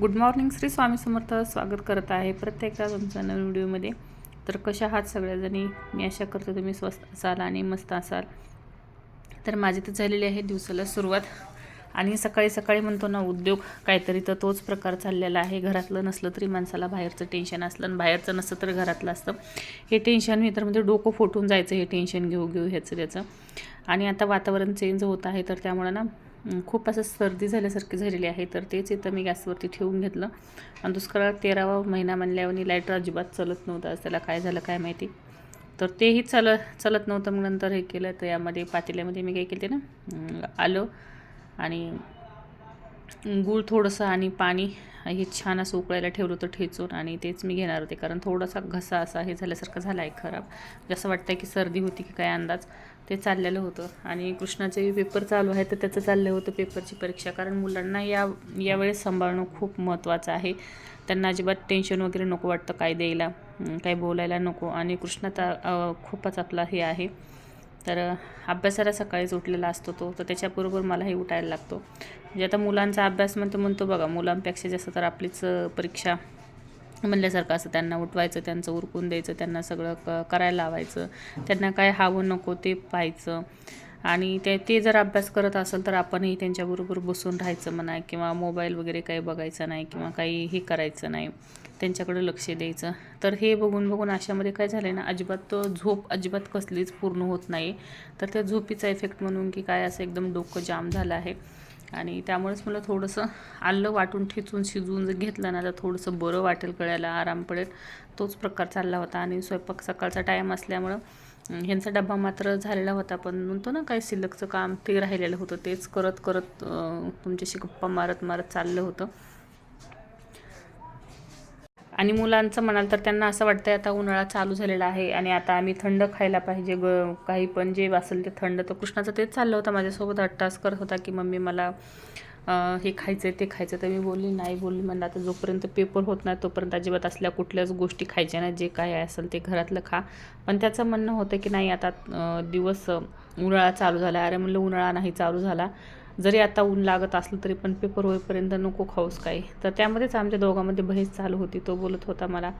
Good morning Shri Swami Samarth. स्वागत करत आहे प्रत्येकदा तुमच्या नवीन व्हिडिओमध्ये. तर कशा आहात सगळ्याजणी? मी आशा करतो तुम्ही स्वस्त असाल आणि मस्त असाल. तर माझी तर झालेली आहे दिवसाला सुरुवात. आणि सकाळी सकाळी म्हणतो ना उद्योग काहीतरी तर तोच प्रकार चाललेला आहे. घरातलं नसलं तरी माणसाला बाहेरचं टेन्शन असलं आणि बाहेरचं नसलं तर घरातलं असतं. हे टेन्शन मी तर म्हणजे डोकं फुटून जायचं हे टेन्शन घेऊ घेऊ ह्याचं त्याचं. आणि आता वातावरण चेंज होत आहे तर त्यामुळं ना खूप असं सर्दी झाल्यासारखी झालेली आहे तर तेच इथं मी गॅसवरती ठेवून घेतलं. आणि दुष्काळात तेरावा महिना म्हणल्यावर लाईटर अजिबात चालत नव्हतं. आज त्याला काय झालं काय माहिती? तर तेही चाल चालत नव्हतं. मग नंतर हे केलं तर यामध्ये पातेल्यामध्ये मी काय केले ना आलो आलं आणि गूळ थोडंसं आणि पाणी हे छान असं उकळायला ठेवलं होतं ठेचून आणि तेच मी घेणार होते. कारण थोडासा घसा असा हे झाल्यासारखं झाला आहे खराब म्हणजे जसं वाटतं की सर्दी होती की काय अंदाज. ते चाललेलं होतं. आणि कृष्णाचे पेपर चालू आहे तर त्याचं चाललं होतं पेपरची परीक्षा. कारण मुलांना या यावेळेस सांभाळणं खूप महत्त्वाचं आहे. त्यांना अजिबात टेन्शन वगैरे नको वाटतं काय द्यायला काय बोलायला नको. आणि कृष्णाचा खूपच आपला हे आहे. तर अभ्यासाला सकाळीच उठलेला असतो तो तर त्याच्याबरोबर मलाही उठायला लागतो. म्हणजे आता मुलांचा अभ्यास म्हणतो म्हणतो बघा मुलांपेक्षा जास्त तर आपलीच परीक्षा म्हणल्यासारखं असं त्यांना उठवायचं त्यांचं उरकून द्यायचं त्यांना सगळं क करायला लावायचं त्यांना काय हवं नको ते पाहायचं. आणि ते ते जर अभ्यास करत असेल तर आपणही त्यांच्याबरोबर बसून राहायचं म्हणा किंवा मोबाईल वगैरे काही बघायचं नाही किंवा काही हे करायचं नाही. त्यांच्याकडे लक्ष द्यायचं. तर हे बघून बघून अशामध्ये काय झालं आहे ना अजिबात झोप अजिबात कसलीच पूर्ण होत नाही. तर त्या झोपीचा इफेक्ट म्हणून की काय असं एकदम डोकं जाम झालं आहे. आणि त्यामुळेच मला थोडंसं आलं वाटून ठेचून शिजवून जर घेतलं ना तर थोडंसं बरं वाटेल कळायला आराम पडेल. तोच प्रकार चालला होता. आणि स्वयंपाक सकाळचा टाईम असल्यामुळं ह्यांचा डबा मात्र झालेला होता. पण म्हणतो ना काय शिल्लकचं काम ते राहिलेलं होतं. तेच करत करत तुमच्याशी गप्पा मारत मारत चाललं होतं. आणि मुलांचं म्हणाल तर त्यांना असं वाटतंय आता उन्हाळा चालू झालेला आहे आणि आता आम्ही थंड खायला पाहिजे. ग काही पण जे असेल ते थंड. तर कृष्णाचं तेच चाललं होतं माझ्यासोबत. अट्टास करत होता की मम्मी मला हे खायचं ते खायचं तर मी बोलली नाही बोलली. म्हणलं आता जोपर्यंत पेपर होत नाही तोपर्यंत अजिबात असल्या कुठल्याच गोष्टी खायच्या नाही. जे काय असेल ते घरातलं खा. पण त्याचं म्हणणं होतं की नाही आता दिवस उन्हाळा चालू झाला. अरे म्हणलं उन्हाळा नाही चालू झाला. जरी आता ऊन लागत असलं तरी पण पेपर होईपर्यंत नको खाऊस काही. तर त्यामध्येच आमच्या दोघांमध्ये बहीच चालू होती. तो बोलत होता मला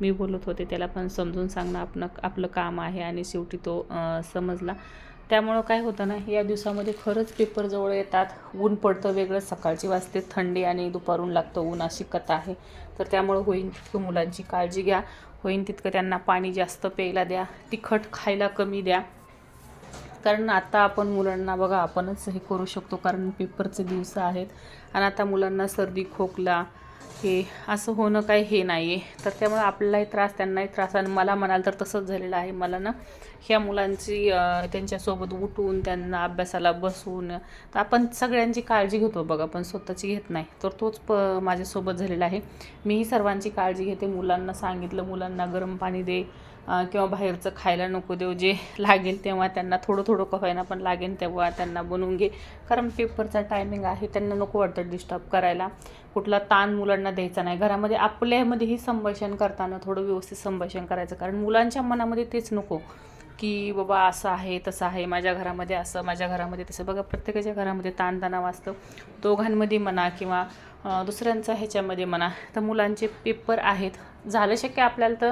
मी बोलत होते त्याला पण समजून सांगणं आपण आपलं काम आहे आणि शेवटी तो समजला. त्यामुळं काय होतं ना या दिवसामध्ये खरंच पेपर जवळ येतात. ऊन पडतं वेगळं सकाळची वाजते थंडी आणि दुपारून लागतं ऊन अशी कथा आहे. तर त्यामुळं होईन तितकं मुलांची काळजी घ्या. होईन तितकं त्यांना पाणी जास्त प्यायला द्या. तिखट खायला कमी द्या. कारण आता आपण मुलांना बघा आपणच हे करू शकतो कारण पेपरचे दिवस आहेत. आणि आता मुलांना सर्दी खोकला हे असं होणं काही हे नाही आहे तर त्यामुळे आपल्यालाही त्रास त्यांनाही त्रास. आणि मला म्हणाल तर तसंच झालेलं आहे. मला ना ह्या मुलांची त्यांच्यासोबत उठून त्यांना अभ्यासाला बसून तर आपण सगळ्यांची काळजी घेतो बघा. पण स्वतःची घेत नाही. तर तोच प माझ्यासोबत झालेला आहे. मीही सर्वांची काळजी घेते. मुलांना सांगितलं मुलांना गरम पाणी दे. किंवा बाहेरचं खायला नको देऊ जे लागेल तेव्हा त्यांना थोडं थोडं का पण लागेल तेव्हा त्यांना बनवून घे. कारण पेपरचा टायमिंग आहे त्यांना नको वाटतं डिस्टर्ब करायला. कुठला ताण मुलांना द्यायचा नाही. घरामध्ये आपल्यामध्येही संभाषण करताना थोडं व्यवस्थित संभाषण करायचं. कारण मुलांच्या मनामध्ये तेच नको की बाबा असं आहे तसं आहे माझ्या घरामध्ये असं माझ्या घरामध्ये तसं. बघा प्रत्येकाच्या घरामध्ये ताणतणाव असतं. दोघांमध्ये म्हणा किंवा दुसऱ्यांचा ह्याच्यामध्ये म्हणा. तर मुलांचे पेपर आहेत. झालं शक्य आपल्याला तर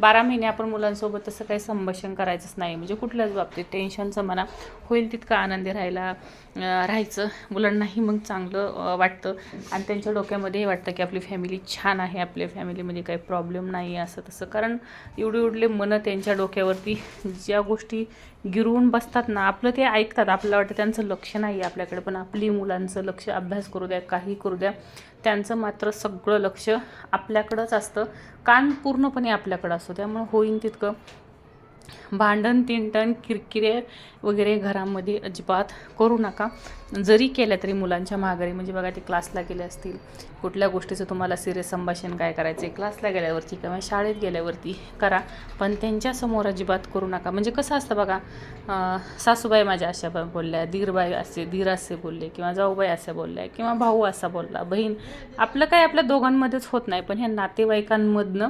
बारा महिने आपण मुलांसोबत तसं काही संभाषण करायचंच नाही. म्हणजे कुठल्याच बाबतीत टेन्शनचं म्हणा होईल तितकं आनंदी राहायला राहायचं. मुलांनाही मग चांगलं वाटतं. आणि त्यांच्या डोक्यामध्ये वाटतं की आपली फॅमिली छान आहे आपल्या फॅमिलीमध्ये काही प्रॉब्लेम नाही आहे असं तसं. कारण एवढे एवढे मनं त्यांच्या डोक्यावरती ज्या गोष्टी गिरवून बसतात ना आपलं ते ऐकतात. आपल्याला वाटतं त्यांचं लक्ष नाही आहे आपल्याकडे पण आपली मुलांचं लक्ष अभ्यास करू द्या काही करू द्या. त्यांचं मात्र सगळं लक्ष आपल्याकडंच असतं. कान पूर्णपणे आपल्याकडं असतो. त्यामुळे होईन तितकं. भांडण तिंटण किरकिरे वगैरे घरामध्ये अजिबात करू नका. जरी केल्या तरी मुलांच्या माघारी म्हणजे बघा ते क्लासला गेले असतील कुठल्या गोष्टीचं तुम्हाला सिरियस संभाषण काय करायचं आहे क्लासला गेल्यावरती किंवा शाळेत गेल्यावरती करा पण त्यांच्यासमोर अजिबात करू नका. म्हणजे कसं असतं बघा सासूबाई माझ्या अशा बोलल्या दीरबाई असे धीर असे बोलले किंवा जाऊबाई असे बोलल्या किंवा भाऊ असा बोलला बहीण आपलं काय आपल्या दोघांमध्येच होत नाही पण ह्या नातेवाईकांमधनं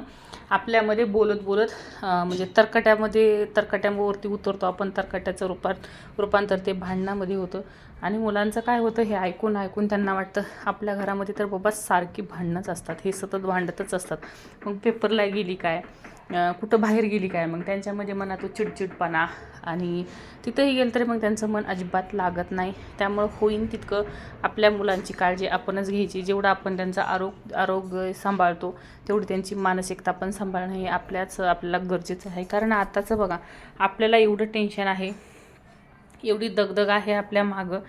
आपल्यामध्ये बोलत बोलत म्हणजे तरकट्यामध्ये तरकट्यावरती उतरतो आपण तरकट्याचं रूपात रूपांतर ते भांडणामध्ये होतं. आणि मुलांचं काय होतं हे ऐकून ऐकून त्यांना वाटतं आपल्या घरामध्ये तर बाबा सारखी भांडणंच असतात. हे सतत भांडतच असतात. मग पेपरला गेली काय? कुठं बाहेर गेली काय? मग त्यांच्यामध्ये मनात चिडचिडपणा आणि तिथंही गेलं तरी मग त्यांचं मन अजिबात लागत नाही. त्यामुळं होईन तितकं आपल्या मुलांची काळजी आपणच घ्यायची. जेवढं आपण त्यांचं आरोग्य आरोग्य सांभाळतो तेवढी त्यांची मानसिकता पण सांभाळणं हे आपल्याच आपल्याला गरजेचं आहे. कारण आताचं बघा आपल्याला एवढं टेन्शन आहे एवढी दगदग आहे आपल्या मागं.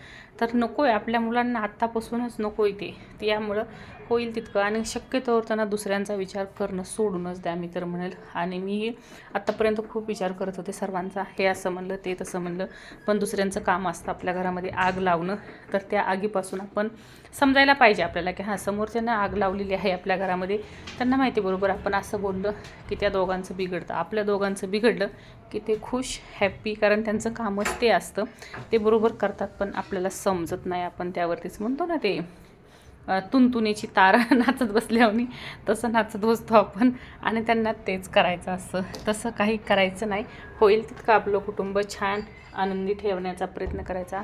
तर नको आहे आपल्या मुलांना आत्तापासूनच नको आहे ते. त्यामुळं होईल तितकं आणि शक्यतोवर त्यांना दुसऱ्यांचा विचार करणं सोडूनच द्या मी तर म्हणेल. आणि मी आत्तापर्यंत खूप विचार करत होते सर्वांचा हे असं म्हणलं ते तसं म्हणलं पण दुसऱ्यांचं काम असतं आपल्या घरामध्ये आग लावणं तर त्या आगीपासून आपण समजायला पाहिजे आपल्याला की हां समोरच्यांना आग लावलेली आहे आपल्या घरामध्ये. त्यांना माहिती आहे बरोबर आपण असं बोललं की त्या दोघांचं बिघडतं. आपल्या दोघांचं बिघडलं की ते खुश हॅप्पी कारण त्यांचं कामच ते असतं. ते बरोबर करतात पण आपल्याला समजत नाही आपण त्यावरतीच. म्हणतो ना ते तुनतुनीची तार नाचत बसल्यावनी तसं नाचत बसतो आपण आणि त्यांना तेच करायचं असं तसं काही करायचं नाही. होईल तितकं आपलं कुटुंब छान आनंदी ठेवण्याचा प्रयत्न करायचा.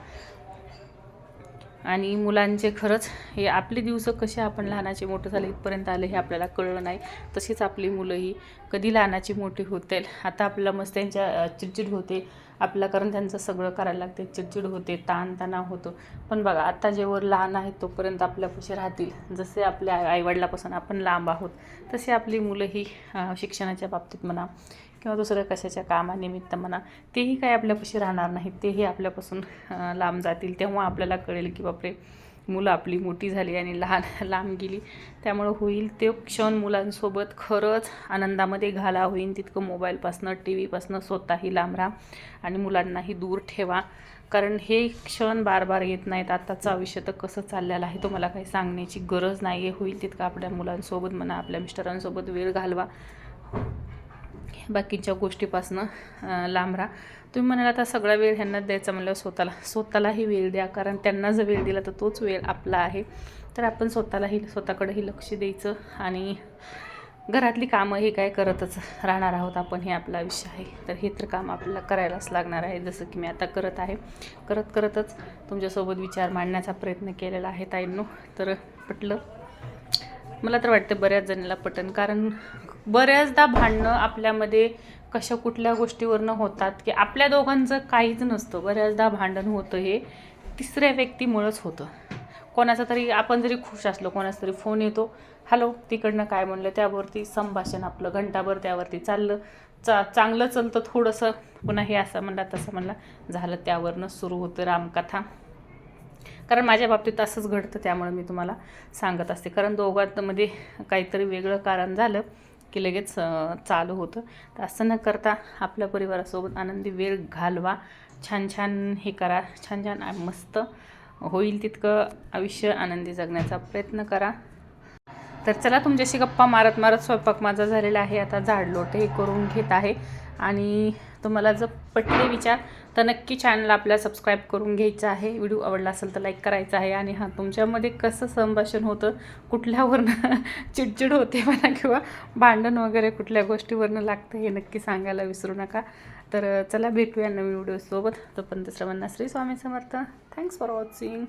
आणि मुलांचे खरंच हे आपले दिवस कसे आपण लहानाचे मोठं झाले इथपर्यंत आले हे आपल्याला कळलं नाही. तशीच आपली मुलंही कधी लहानाची मोठी होतील. आता आपल्याला मस्त त्यांच्या चिडचिड होते. आपल्याला कारण त्यांचं सगळं करायला लागते. चिडचिड होते ताणतणाव होतो. पण बघा आता जेव्हा लहान आहेत तोपर्यंत आपल्यापाशी राहतील. जसे आपल्या आईवडिलापासून आपण लांब आहोत तसे आपली मुलंही ही शिक्षणाच्या बाबतीत म्हणा किंवा दुसऱ्या कशाच्या कामानिमित्त म्हणा तेही काय आपल्यापाशी राहणार नाहीत. तेही आपल्यापासून लांब जातील तेव्हा आपल्याला कळेल की बापरे मुलं आपली मोठी झाली आणि लहान लांब गेली त्यामुळं होईल ते क्षण मुलांसोबत खरंच आनंदामध्ये घाला होईल तितकं मोबाईलपासनं टी व्हीपासनं स्वतःही लांब राहा आणि मुलांनाही दूर ठेवा. कारण हे क्षण बार बार येत नाहीत. आत्ताचं आयुष्य तर कसं चाललेलं आहे तो मला काही सांगण्याची गरज नाही आहे होईल तितकं आपल्या मुलांसोबत म्हणा आपल्या मिस्टरांसोबत वेळ घालवा. बाकीच्या गोष्टीपासनं लांब राहा. तुम्ही म्हणाल आता सगळा वेळ ह्यांना द्यायचा. म्हणलं स्वतःला स्वतःलाही वेळ द्या कारण त्यांना जर वेळ दिला तर तोच वेळ आपला आहे. तर आपण स्वतःलाही स्वतःकडेही लक्ष द्यायचं आणि घरातली कामं हे काय करतच राहणार आहोत आपण हे आपलं आयुष्य आहे. तर हे तर काम आपल्याला करायलाच लागणार आहे जसं की मी आता करत आहे. करत करतच तुमच्यासोबत विचार मांडण्याचा प्रयत्न केलेला आहे ताईंनो. तर पटलं? मला तर वाटतं बऱ्याच जणांना पटन कारण बऱ्याचदा भांडणं आपल्यामध्ये कशा कुठल्या गोष्टीवरनं होतात की आपल्या दोघांचं काहीच नसतं. बऱ्याचदा भांडण होतं हे तिसऱ्या व्यक्तीमुळंच होतं. कोणाचा तरी आपण जरी खुश असलो कोणाचा तरी फोन येतो हॅलो तिकडनं काय म्हणलं? त्यावरती संभाषण आपलं घंटाभर त्यावरती चाललं. चा चांगलं चालतं थोडंसं. पुन्हा हे असं म्हणला तसं म्हणला. झालं त्यावरनं सुरू होतं रामकथा. कारण माझ्या बाबतीत असंच घडतं त्यामुळे मी तुम्हाला सांगत असते. कारण दोघांमध्ये काहीतरी वेगळं कारण झालं. की लगेच चालू होतं. तर असं न करता आपल्या परिवारासोबत आनंदी वेळ घालवा. छान छान हे करा. छान छान मस्त होईल तितकं आयुष्य आनंदी जगण्याचा प्रयत्न करा. तर चला तुमच्याशी गप्पा मारत मारत स्वयंपाक माझा झालेला आहे. आता झाडलोट हे करून घेत आहे. आणि तुम्हाला जर पटले विचार तर नक्की चॅनल आपल्या सबस्क्राईब करून घ्यायचं आहे. व्हिडिओ आवडला असेल तर लाईक करायचा आहे. आणि हां तुमच्यामध्ये कसं संभाषण होतं कुठल्यावरनं चिडचिड होते म्हणा किंवा भांडण वगैरे कुठल्या गोष्टीवरनं लागतं हे नक्की सांगायला विसरू नका. तर चला भेटूया नवीन व्हिडिओसोबत तोपर्यंत सर्वांना Shri Swami Samarth. Thanks for watching